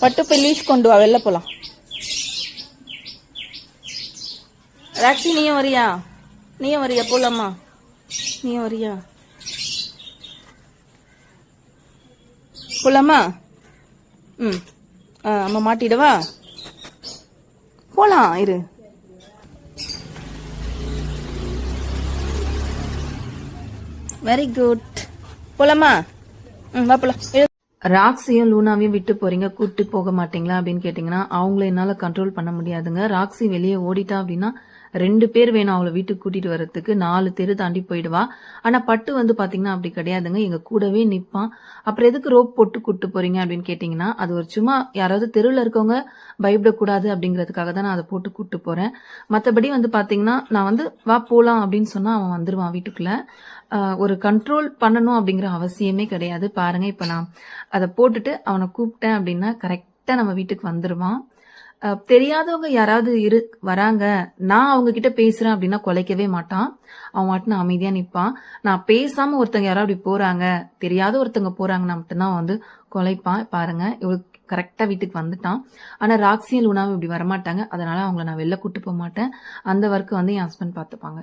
பட்டு போய் லீஸ் கொண்டு வா வெளில போலாம். ராக்ஷி நீயும் வரியா? நீயும் வரியா? போலாமா? நீயும் வரியா? போலாமா? ம். ஆ அம்மா மாட்டிடவா? போலாம் இரு. வெரி குட் போலாமா? ம் வா போலாம். ராக்ஸியும் லூனாவையும் விட்டு போறீங்க கூட்டு போக மாட்டீங்களா அப்படின்னு கேட்டீங்கன்னா அவங்கள என்னால கண்ட்ரோல் பண்ண முடியாதுங்க. ராக்ஸி வெளியே ஓடிட்டா அப்படின்னா ரெண்டு பேர் வேணும் அவளை வீட்டுக்கு கூட்டிட்டு வர்றதுக்கு. நாலு தெரு தாண்டி போயிடுவா. ஆனா பட்டு வந்து பாத்தீங்கன்னா அப்படி கிடையாதுங்க. எங்க கூடவே நிப்பான் அப்புறம் எதுக்கு ரோப் போட்டு கூட்டு போறீங்க அப்படின்னு கேட்டீங்கன்னா அது ஒரு சும்மா யாராவது தெருவில் இருக்கவங்க பயப்படக்கூடாது அப்படிங்கிறதுக்காக தான் நான் அதை போட்டு கூட்டு போறேன். மற்றபடி வந்து பாத்தீங்கன்னா நான் வந்து வா போலாம் அப்படின்னு சொன்னா அவன் வந்துருவான் வீட்டுக்குள்ள. ஒரு கண்ட்ரோல் பண்ணணும் அப்படிங்கிற அவசியமே கிடையாது. பாருங்க இப்ப நான் அதை போட்டுட்டு அவனை கூப்பிட்டேன் அப்படின்னா கரெக்டா நம்ம வீட்டுக்கு வந்துருவான். தெரியாதவங்க யாராவது இரு வராங்க நான் அவங்க கிட்ட பேசுறேன் அப்படின்னா குலைக்கவே மாட்டான். அவன் மட்டும் அமைதியா நிப்பான். நான் பேசாம ஒருத்தங்க யாராவது இப்படி போறாங்க தெரியாத ஒருத்தங்க போறாங்கன்னா மட்டும்தான் வந்து குலைப்பான் பாருங்க இவளுக்கு கரெக்டாக வீட்டுக்கு வந்துட்டான். ஆனால் ராக்ஸியும் லூனாவும் இப்படி வரமாட்டாங்க. அதனால அவங்கள நான் வெளில கூட்டு போக மாட்டேன். அந்த ஒர்க்கு வந்து என் ஹஸ்பண்ட் பார்த்துப்பாங்க